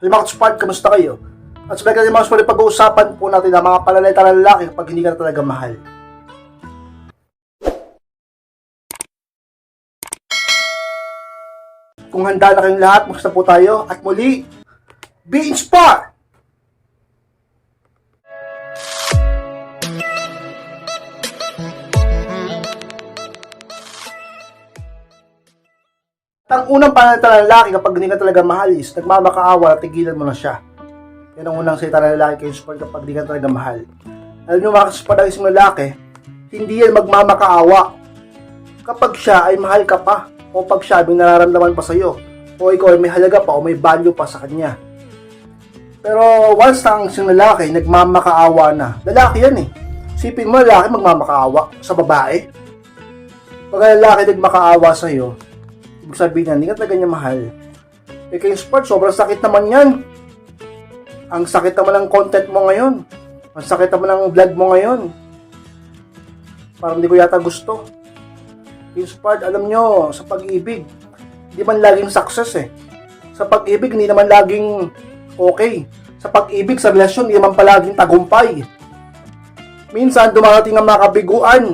Mga kaspart, kamusta kayo? At sa mga mga kaspart, pag-uusapan po natin ang mga palalita ng lalaki kapag hindi ka na talaga mahal. Kung handa na kayong lahat, magsa po tayo. At muli, be inspired! Ang unang panalita ng lalaki kapag hindi ka talaga mahal is nagmamakaawa, tigilan mo na siya. Yan ang unang salita ng lalaki kayo support kapag hindi ka talaga mahal. Alam nyo mga kasupport ang isang lalaki, hindi yan magmamakaawa. Kapag siya ay mahal ka pa, o pag siya may nararamdaman pa sa'yo, o ikaw ay may halaga pa, o may value pa sa kanya. Pero once na ang isang lalaki, nagmamakaawa na, lalaki yan eh. Sipin mo lalaki magmamakaawa sa babae. Pag lalaki nagmakaawa sa'yo, sabihin niya, hindi ka talaga niya mahal. Eh kayong sport, sobrang sakit naman yan. Ang sakit naman ng content mo ngayon. Ang sakit naman ng vlog mo ngayon. Parang hindi ko yata gusto. Kayong sport, alam nyo, sa pag-ibig, hindi man laging success eh. Sa pag-ibig, hindi naman laging okay. Sa pag-ibig, sa relasyon, hindi naman palaging tagumpay. Minsan, dumarating ang mga kabiguan.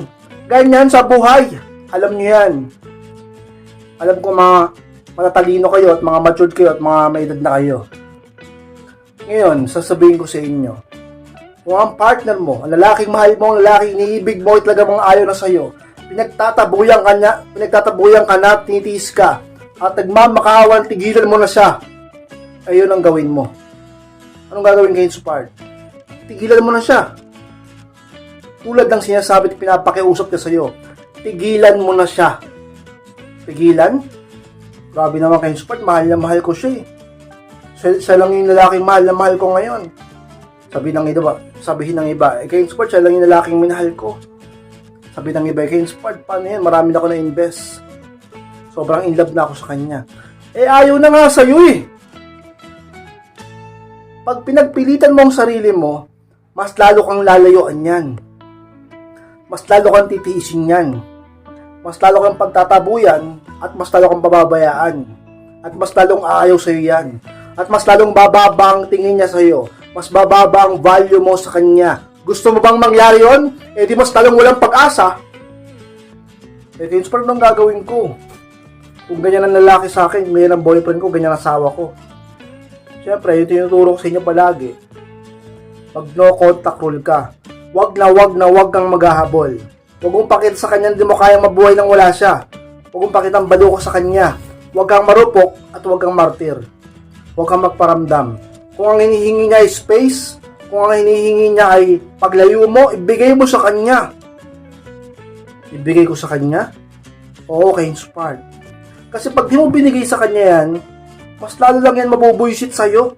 Ganyan sa buhay. Alam nyo yan alam ko mga matatalino kayo at mga matured kayo at mga may edad na kayo. Ngayon, sasabihin ko sa inyo, kung ang partner mo, ang lalaking mahal mo, ang lalaking iniibig mo, talaga mga ayaw na sa'yo, pinagtatabuyan ka niya, pinagtatabuyan ka na, tinitiis ka, at nagmamakaawan, tigilan mo na siya, ayun ang gawin mo. Anong gagawin kayo sa part? Tigilan mo na siya. Tulad ng sinasabi at pinapakiusap ka sa'yo, tigilan mo na siya pigilan. Grabe naman kayo support, mahal na mahal ko siya eh. Siya, siya lang yung lalaking mahal na mahal ko ngayon. Sabi ng iba, sabihin ng iba, eh kayo support, siya lang yung lalaking minahal ko. Sabi ng iba, eh kayo support, paano yan? Marami na ako na-invest. Sobrang in love na ako sa kanya. Eh ayaw na nga sa'yo eh. Pag pinagpilitan mo ang sarili mo, mas lalo kang lalayuan yan. Mas lalo kang titiisin yan mas lalo kang pagtatabuyan at mas lalo kang pababayaan. At mas lalong aayaw sa iyo yan. At mas lalong bababa ang tingin niya sa iyo. Mas bababa ang value mo sa kanya. Gusto mo bang mangyari yon? Eh di mas lalong walang pag-asa. Eh di inspired nung gagawin ko. Kung ganyan ang lalaki sa akin, ganyan ang boyfriend ko, ganyan ang asawa ko. Siyempre, yung tinuturo ko sa inyo palagi. Pag no contact rule ka, wag na wag na wag kang maghahabol. Huwag mong pakita sa kanya hindi mo kayang mabuhay nang wala siya. Huwag mong pakita ang balo ko sa kanya. Huwag kang marupok at huwag kang martir. Huwag kang magparamdam. Kung ang hinihingi niya ay space, kung ang hinihingi niya ay paglayo mo, ibigay mo sa kanya. Ibigay ko sa kanya? Oo, kay Inspired. Kasi pag di mo binigay sa kanya yan, mas lalo lang yan mabubuisit sa'yo.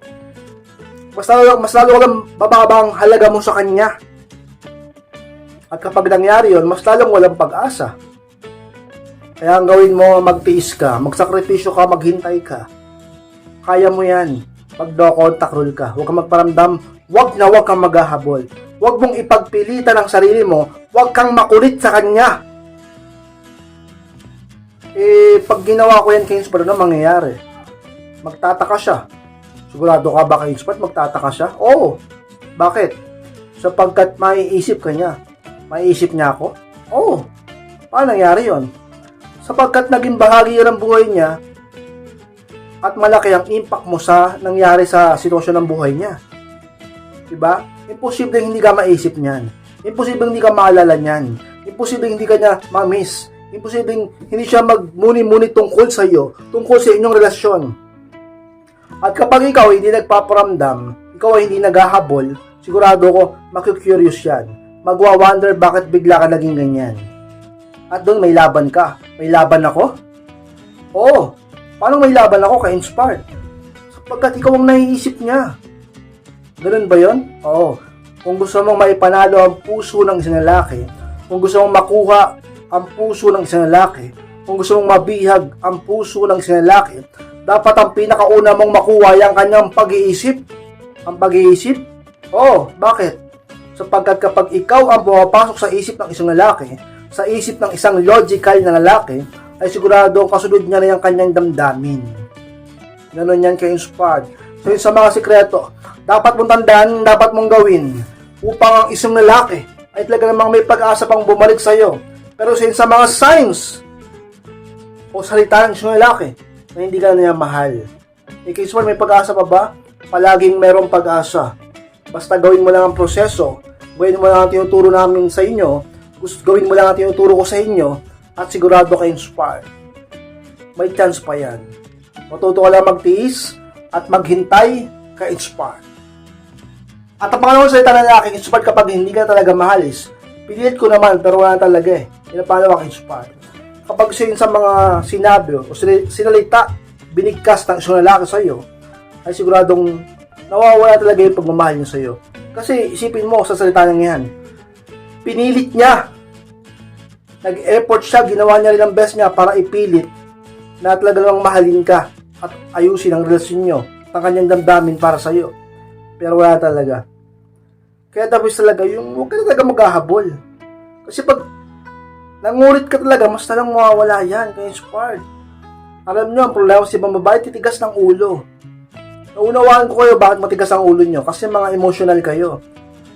Mas lalo, mas lalo lang bababang halaga mo sa kanya. At kapag nangyari yon, mas lalong walang pag-asa. Kaya ang gawin mo, magtiis ka, magsakripisyo ka, maghintay ka. Kaya mo yan. Pag no contact rule ka, huwag kang magparamdam, huwag na huwag kang maghahabol. Huwag mong ipagpilitan ang sarili mo, huwag kang makulit sa kanya. Eh, pag ginawa ko yan kay Inspire, ano mangyayari? Magtataka siya. Sigurado ka ba kay Inspire, magtataka siya? Oo. Bakit? Sapagkat maiisip ka niya Maiisip niya ako? Oo. Paano nangyari yon? Sapagkat naging bahagi yan ng buhay niya at malaki ang impact mo sa nangyari sa sitwasyon ng buhay niya. Diba? Imposible hindi ka maisip niyan. Imposible hindi ka maalala niyan. Imposible hindi ka niya ma-miss. Imposible hindi siya magmuni-muni tungkol sa iyo, tungkol sa inyong relasyon. At kapag ikaw hindi nagpaparamdam, ikaw ay hindi naghahabol, sigurado ko, makikurious yan magwa-wonder bakit bigla ka naging ganyan. At doon may laban ka. May laban ako? Oo. Paano may laban ako kay Inspired? Sapagkat ikaw ang naiisip niya. Ganun ba yon? Oo. Kung gusto mong maipanalo ang puso ng isang lalaki, kung gusto mong makuha ang puso ng isang lalaki, kung gusto mong mabihag ang puso ng isang lalaki, dapat ang pinakauna mong makuha ay ang kanyang pag-iisip. Ang pag-iisip? Oo, bakit? Sapagkat kapag ikaw ang pumapasok sa isip ng isang lalaki, sa isip ng isang logical na lalaki, ay sigurado kasunod niya na yung kanyang damdamin. Ganon yan kay inspired. So yun sa mga sikreto, dapat mong tandaan, dapat mong gawin upang ang isang lalaki ay talaga namang may pag-asa pang bumalik sa iyo. Pero sa sa mga signs o salita ng isang lalaki na hindi ka na niya mahal. Eh, case one, may pag-asa pa ba? Palaging merong pag-asa. Basta gawin mo lang ang proseso, gawin mo lang ang tinuturo namin sa inyo, gawin mo lang ang tinuturo ko sa inyo, at sigurado ka inspired. May chance pa yan. Matuto ka lang magtiis at maghintay ka inspired. At ang pangalawang salita na lalaki, inspired kapag hindi ka talaga mahalis. Pilit ko naman, pero wala talaga eh. Yan ang inspired. Kapag yun sa mga sinabi o sinalita, binigkas ng isang lalaki sa iyo, ay siguradong nawawala talaga yung pagmamahal niya sa iyo. Kasi isipin mo sa salita niya yan, pinilit niya, nag-effort siya, ginawa niya rin ang best niya para ipilit na talaga namang mahalin ka at ayusin ang relasyon niyo ang kanyang damdamin para sa iyo. Pero wala talaga. Kaya tapos talaga yung huwag ka talaga maghahabol. Kasi pag nangurit ka talaga, mas talang mawawala yan kaya inspired. Alam nyo, ang problema sa ibang babae, titigas ng ulo. Naunawaan ko kayo bakit matigas ang ulo nyo. Kasi mga emotional kayo.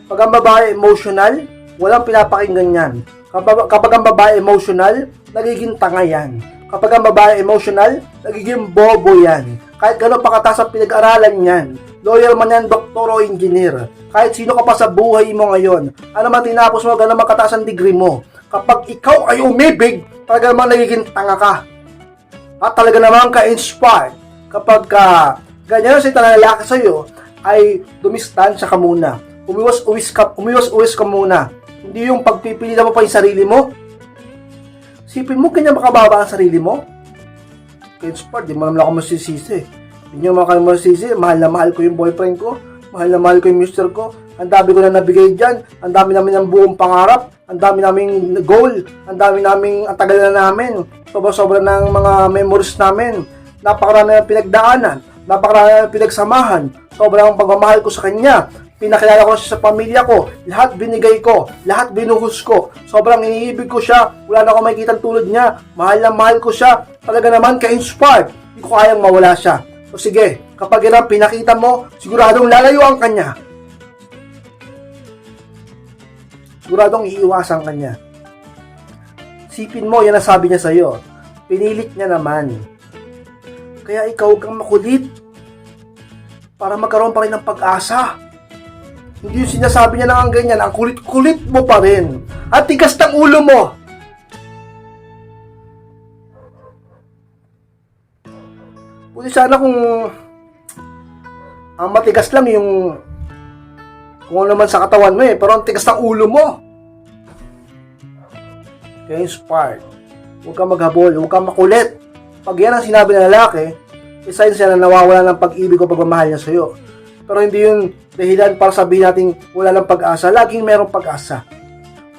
Pag ang babae emotional, walang pinapakinggan yan. Kapag, kapag ang babae emotional, nagiging tanga yan. Kapag ang babae emotional, nagiging bobo yan. Kahit gano'n pa kataas ang pinag-aralan yan. Lawyer man yan, doktor o engineer. Kahit sino ka pa sa buhay mo ngayon. Ano man tinapos mo, gano'n makataas ang degree mo. Kapag ikaw ay umibig, talaga naman nagiging tanga ka at talaga naman ka-inspired kapag ka ganyan si ng lalaki sa'yo ay dumistansya ka muna. Umiwas-uwis ka, umiwas-uwis ka muna. Hindi yung pagpipilitan mo pa yung sarili mo. Sipin mo, kanya makababa ang sarili mo. Ka-inspired, di mo naman ako masisisi. Hindi nyo naman masisisi. Mahal na mahal ko yung boyfriend ko. Mahal na mahal ko yung mister ko. Ang dami ko na nabigay dyan. Ang dami namin ng buong pangarap. Ang dami naming goal. Ang dami naming, ang tagal na namin. Sobra-sobra ng mga memories namin. Napakarami ng pinagdaanan. Napakarami ng pinagsamahan. Sobrang pagmamahal ko sa kanya. Pinakilala ko siya sa pamilya ko. Lahat binigay ko. Lahat binuhos ko. Sobrang iniibig ko siya. Wala na akong makikita tulad niya. Mahal na mahal ko siya. Talaga naman ka-inspired. Hindi ko kayang mawala siya. So sige, kapag yan pinakita mo, siguradong lalayo ang kanya. Siguradong iiwasan ka niya. Sipin mo, yan ang sabi niya sa'yo. Pinilit niya naman. Kaya ikaw kang makulit. Para magkaroon pa rin ng pag-asa. Hindi yung sinasabi niya lang ang ganyan. Ang kulit-kulit mo pa rin. At tigas ng ulo mo. Buti sana kung ang matigas lang yung kung ano naman sa katawan mo eh, pero ang tigas ng ulo mo. Kaya inspired. Huwag kang maghabol, huwag kang makulit. Pag yan ang sinabi ng lalaki, isa yun siya na nawawala ng pag-ibig o pagmamahal niya sa'yo. Pero hindi yun dahilan para sabihin natin wala ng pag-asa. Laging merong pag-asa.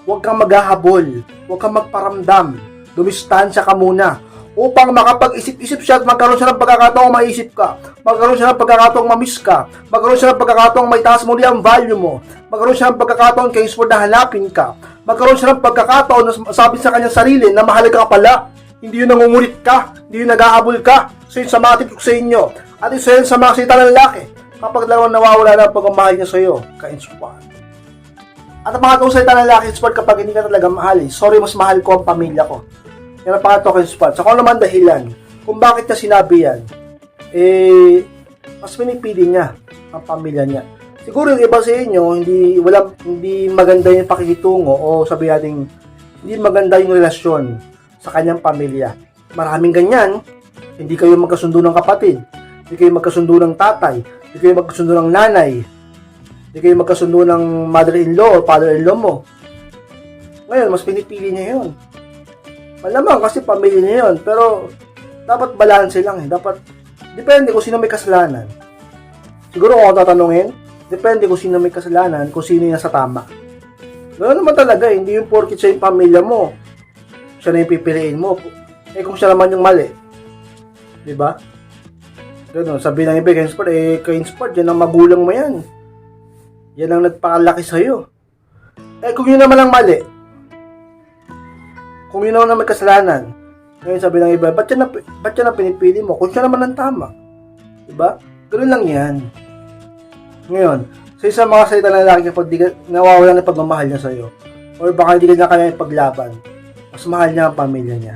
Huwag kang maghahabol. Huwag kang magparamdam. Dumistansya ka muna upang makapag-isip-isip siya at magkaroon siya ng pagkakataong maisip ka. Magkaroon siya ng pagkakataong mamiss ka. Magkaroon siya ng pagkakataong may taas muli ang value mo. Magkaroon siya ng pagkakataong kay for na hanapin ka. Magkaroon siya ng pagkakataon na sabi sa kanyang sarili na mahalaga ka pala. Hindi yun nangungulit ka. Hindi yun nag-ahabol ka. So yun sa mga ko sa inyo. At isa yun sa mga sita ng lalaki. Kapag dalawang nawawala na pagmamahal niya sa iyo, ka-inspire. At ang pangatong salita ng lalaki inspired kapag hindi ka talaga mahal eh. Sorry, mas mahal ko ang pamilya ko. Yan ang pangatong inspired. So kung ano naman dahilan, kung bakit niya sinabi yan, eh, mas pinipili niya ang pamilya niya. Siguro yung iba sa inyo, hindi, wala, hindi maganda yung pakikitungo o sabi natin, hindi maganda yung relasyon sa kanyang pamilya. Maraming ganyan, hindi kayo magkasundo ng kapatid, hindi kayo magkasundo ng tatay, hindi kayo magkasundo ng nanay, hindi kayo magkasundo ng mother-in-law o father-in-law mo. Ngayon, mas pinipili niya yun. Malamang kasi pamilya niya yun. Pero, dapat balanse lang eh. Dapat, depende kung sino may kasalanan. Siguro kung ako tatanungin, depende kung sino may kasalanan, kung sino yung nasa tama. Ganoon naman talaga eh. Hindi yung porkit siya yung pamilya mo. Siya na yung pipiliin mo. Eh kung siya naman yung mali. Di ba? Ganun, sabi ng iba, Kainsport, eh, Kainsport, yan ang magulang mo yan. Yan ang nagpakalaki sa'yo. Eh, kung yun naman ang mali, kung yun naman ang may kasalanan, ngayon sabi ng iba, ba't yan, na, ba't yan ang pinipili mo? Kung siya naman ang tama. Diba? Ganun lang yan. Ngayon, sa isang mga salita ng lalaki kapag di ka, nawawala ng pagmamahal niya sa'yo, or baka hindi ka na kaya ipaglaban, mas mahal niya ang pamilya niya.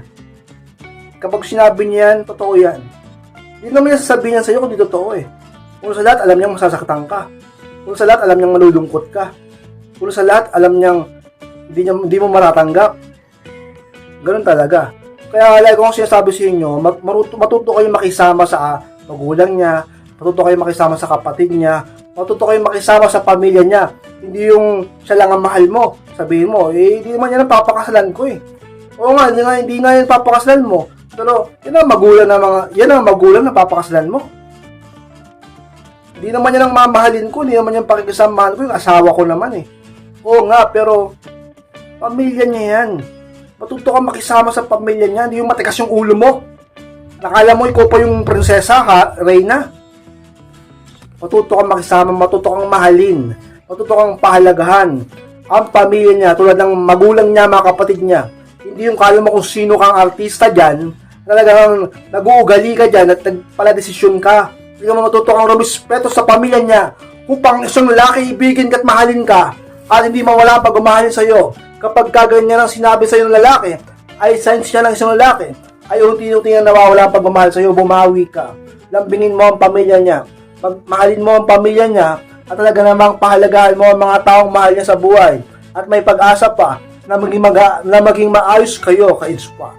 Kapag sinabi niya yan, totoo yan. Hindi naman niya sasabihin yan sa'yo kung di totoo eh. Kung sa lahat, alam niyang masasaktan ka. Kung sa lahat, alam niyang malulungkot ka. Kung sa lahat, alam niyang hindi, niya, hindi mo maratanggap. Ganun talaga. Kaya lagi ko kung sinasabi sa inyo, maruto, matuto kayo makisama sa ah, magulang niya, matuto kayo makisama sa kapatid niya, matuto kayo makisama sa pamilya niya. Hindi yung siya lang ang mahal mo. Sabihin mo, eh, hindi naman yan ang papakasalan ko eh. Oo nga, hindi nga, hindi nga yan papakasalan mo. Pero, yan ang magulang na mga, yan ang magulang na papakasalan mo. Hindi naman yan ang mamahalin ko, hindi naman yan pakikisamahan ko, yung asawa ko naman eh. Oo nga, pero, pamilya niya yan. Matuto ka makisama sa pamilya niya, hindi yung matikas yung ulo mo. Nakala mo ikaw pa yung prinsesa ha, Reyna. Matuto kang makisama, matuto kang mahalin, matuto kang pahalagahan ang pamilya niya tulad ng magulang niya, mga kapatid niya. Hindi yung kala mo kung sino kang artista dyan, talagang nag-uugali ka dyan at pala desisyon ka. Hindi ka matuto kang rumispeto sa pamilya niya upang isang lalaki ibigin ka at mahalin ka at hindi mawala ang pagmamahalin sa'yo. Kapag kaganyan ang sinabi sa'yo ng lalaki, ay signs siya ng isang lalaki, ay unti-unti na nawawala ang pagmamahal sa'yo, bumawi ka. Lambingin mo ang pamilya niya. Pag mahalin mo ang pamilya niya, at talaga namang pahalagahan mo ang mga taong mahal niya sa buhay. At may pag-asa pa na maging, maga, na maging maayos kayo ka Inspa.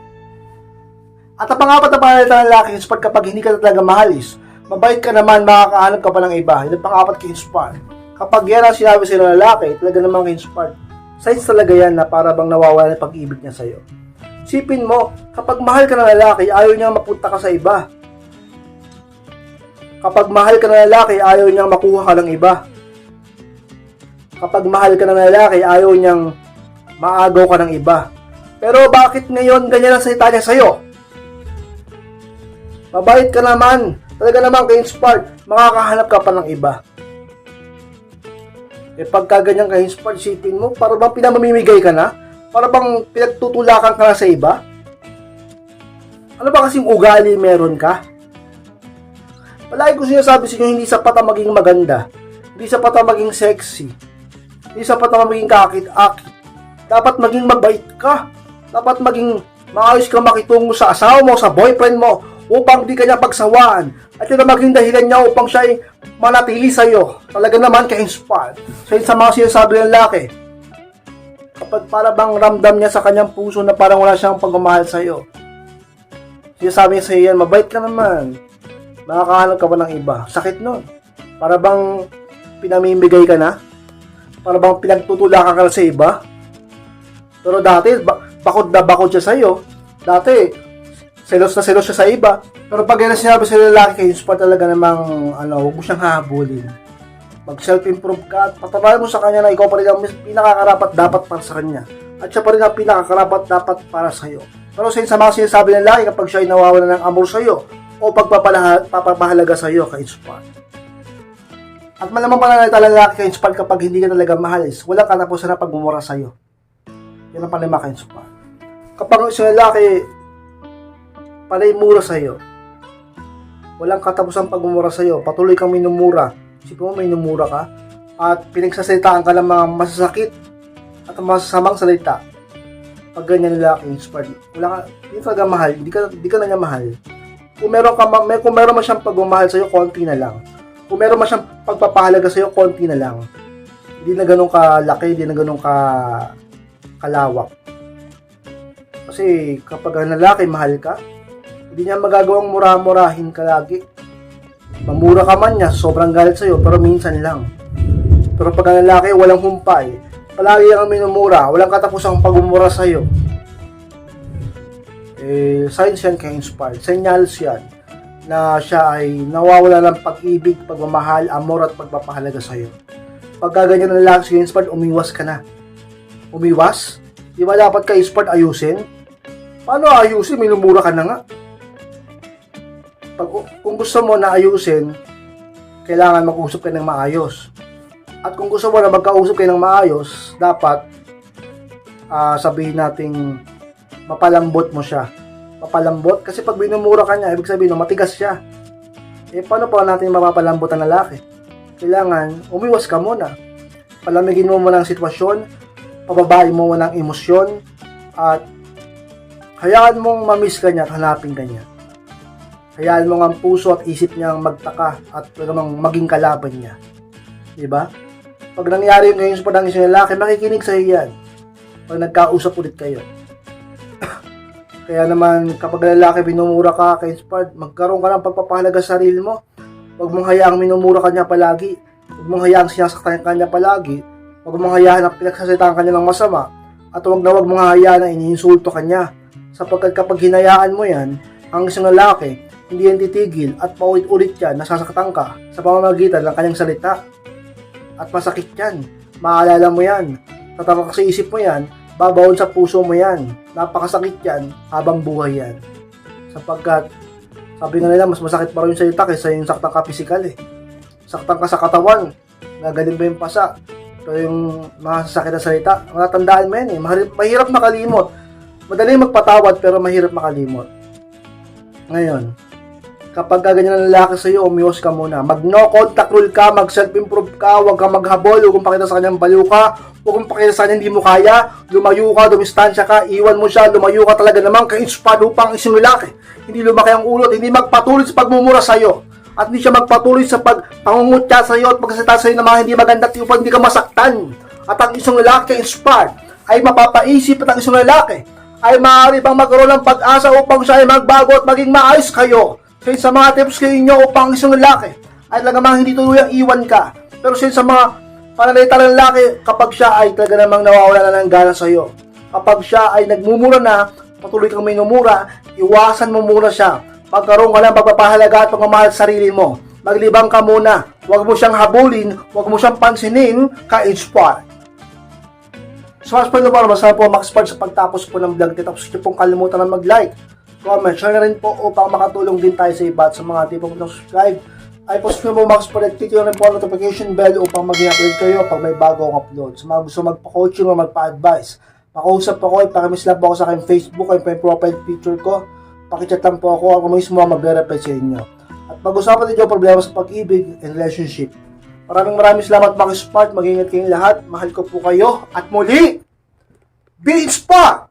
At ang pangapat na pangalit ng lalaki, Inspa, kapag hindi ka talaga mahalis, mabait ka naman, makakahanap ka pa ng iba. Yun ang pangapat kay Inspa. Kapag yan ang sinabi sa lalaki, talaga namang kay Inspa, signs talaga yan na para bang nawawala ng pag-ibig niya sa'yo. Sipin mo, kapag mahal ka ng lalaki, ayaw niya mapunta ka sa iba. Kapag mahal ka ng lalaki, ayaw niyang makuha ka ng iba. Kapag mahal ka ng lalaki, ayaw niyang maagaw ka ng iba. Pero bakit ngayon ganyan ang salita niya sa'yo? Mabait ka naman. Talaga naman kay inspired, makakahanap ka pa ng iba. Eh pagka ganyan ka inspired, sipin mo, para bang pinamamimigay ka na? Para bang pinagtutulakan ka na sa iba? Ano ba kasing ugali meron ka? Palagi ko sinasabi sa inyo, hindi sapat ang maging maganda. Hindi sapat ang maging sexy. Hindi sapat ang maging kakit-akit. Dapat maging mabait ka. Dapat maging maayos ka makitungo sa asawa mo, sa boyfriend mo, upang di ka niya pagsawaan. At yun ang maging dahilan niya upang siya ay manatili sa'yo. Talaga naman ka-inspired. So yun sa mga sinasabi ng laki, kapag para bang ramdam niya sa kanyang puso na parang wala siyang pagmamahal sa'yo. Sinasabi niya sa'yo yan, mabait ka naman makakahanap ka ba ng iba? Sakit nun. Para bang pinamimigay ka na? Para bang pinagtutulakan ka na sa iba? Pero dati, ba- bakod na bakod siya sa'yo. Dati, selos na selos siya sa iba. Pero pag yan sinabi sa lalaki kayo, pa talaga namang, ano, huwag mo siyang hahabulin. Mag self-improve ka at patunayan mo sa kanya na ikaw pa rin ang pinakakarapat dapat para sa kanya. At siya pa rin ang pinakakarapat dapat para sa'yo. Pero sa sa mga sinasabi ng lalaki kapag siya ay nawawala ng amor sa'yo, o pagpapalaha, papapahalaga sa iyo kay Inspire. At malamang pananalita ng lalaki kay Inspire kapag hindi ka talaga mahalis, walang katapusan na pagmumura sa iyo. Yan ang palima kay Inspire. Kapag isang lalaki panay mura sa iyo, walang katapusan pagmumura sa iyo, patuloy kang minumura, isipin mo minumura ka, at pinagsasalitaan ka ng mga masasakit at masasamang salita, pag ganyan lalaki inspired, wala ka, hindi ka mahal, hindi ka, hindi ka na niya mahal, kung meron ka ma- may kung meron man siyang pagmamahal sa iyo, konti na lang. Kung meron man siyang pagpapahalaga sa iyo, konti na lang. Hindi na ganun kalaki, hindi na ganun ka kalawak. Kasi kapag ang lalaki mahal ka, hindi niya magagawang mura-murahin ka lagi. Mamura ka man niya, sobrang galit sa iyo, pero minsan lang. Pero pag ang lalaki walang humpay, palagi ang minumura, walang katapusang pagmumura sa iyo eh, signs yan kay inspired. Senyals yan na siya ay nawawala ng pag-ibig, pagmamahal, amor at pagpapahalaga sa iyo. Pag gaganyan ng lalaki sa inspired, umiwas ka na. Umiwas? Di ba dapat ka inspired ayusin? Paano ayusin? Minumura ka na nga. Pag, kung gusto mo na ayusin, kailangan mag-usap ka ng maayos. At kung gusto mo na magkausap kayo ng maayos, dapat ah, sabihin nating mapalambot mo siya. Mapalambot? Kasi pag binumura ka niya, ibig sabihin, matigas siya. Eh, paano pa natin mapapalambot ang lalaki? Kailangan, umiwas ka muna. Palamigin mo muna ang sitwasyon, pababain mo muna ang emosyon, at hayaan mong mamiss ka niya at hanapin ka niya. Hayaan mo nga ang puso at isip niya magtaka at talagang maging kalaban niya. Diba? Pag nangyari ngayon sa padang isang lalaki, makikinig sa yan. Pag nagkausap ulit kayo. Kaya naman, kapag lalaki binumura ka kay Spard, magkaroon ka ng pagpapahalaga sa sarili mo. Huwag mong hayaang minumura ka niya palagi. Huwag mong hayaang sinasaktan ka niya palagi. Huwag mong hayaan na pinagsasalitaan ka niya ng masama. At huwag na huwag mong hayaan na iniinsulto ka niya. Sapagkat kapag hinayaan mo yan, ang isang lalaki, hindi yan titigil at paulit-ulit yan, nasasaktan ka sa pamamagitan ng kanyang salita. At masakit yan. Maalala mo yan. Tatarok ka sa isip mo yan, babawon sa puso mo yan. Napakasakit yan habang buhay yan. Sapagkat, sabi nga nila, mas masakit pa rin yung salita kaysa yung saktan ka physical eh. Saktan ka sa katawan, gagaling ba yung pasa? Pero yung mga sasakit na salita, matatandaan mo yan eh. Mahirap, makalimot. Madali magpatawad pero mahirap makalimot. Ngayon, kapag ganyan ang lalaki sa iyo, umiwas ka muna. Mag no contact rule ka, mag self-improve ka, huwag kang maghabol, huwag kang pakita sa kanyang baliw ka, huwag kang pakita sa kanya hindi mo kaya, lumayo ka, dumistansya ka, iwan mo siya, lumayo ka talaga naman, ka-inspire upang isang lalaki. Hindi lumaki ang ulo hindi magpatuloy sa pagmumura sa iyo. At hindi siya magpatuloy sa pagpangungutya sa iyo at pagkasalita sa iyo ng mga hindi maganda at upang hindi ka masaktan. At ang isang lalaki inspired ay mapapaisip at ang isang lalaki ay maaari bang magkaroon ng pag-asa upang siya ay magbago at maging maayos kayo. Kaya sa mga tips kayo inyo upang isang lalaki ay talaga namang hindi tuluyang iwan ka. Pero sin sa mga panalita ng lalaki kapag siya ay talaga namang nawawala na ng gana sa iyo. Kapag siya ay nagmumura na, patuloy kang minumura, iwasan mo muna siya. Pagkaroon ka ng pagpapahalaga at pagmamahal sa sarili mo. Maglibang ka muna. Huwag mo siyang habulin, huwag mo siyang pansinin, ka-inspire. So, as per naman, masarap po Max Part sa pagtapos po ng vlog. Tapos nyo pong kalimutan na mag-like, comment, share na rin po upang makatulong din tayo sa iba at sa mga tipong subscribe. Ay post nyo po Max Part, click rin po notification bell upang mag-upload kayo pag may bago akong upload. Sa mga gusto magpa-coaching o magpa-advise, makausap po ako, ipakamis lang po ako sa aking Facebook, ay profile picture ko. Pakichat lang po ako, ako mismo ang magre-reply sa inyo. At pag-usapan din yung problema sa pag-ibig and relationship. Maraming maraming salamat mga Spart. Mag-ingat kayong lahat. Mahal ko po kayo. At muli, be inspired!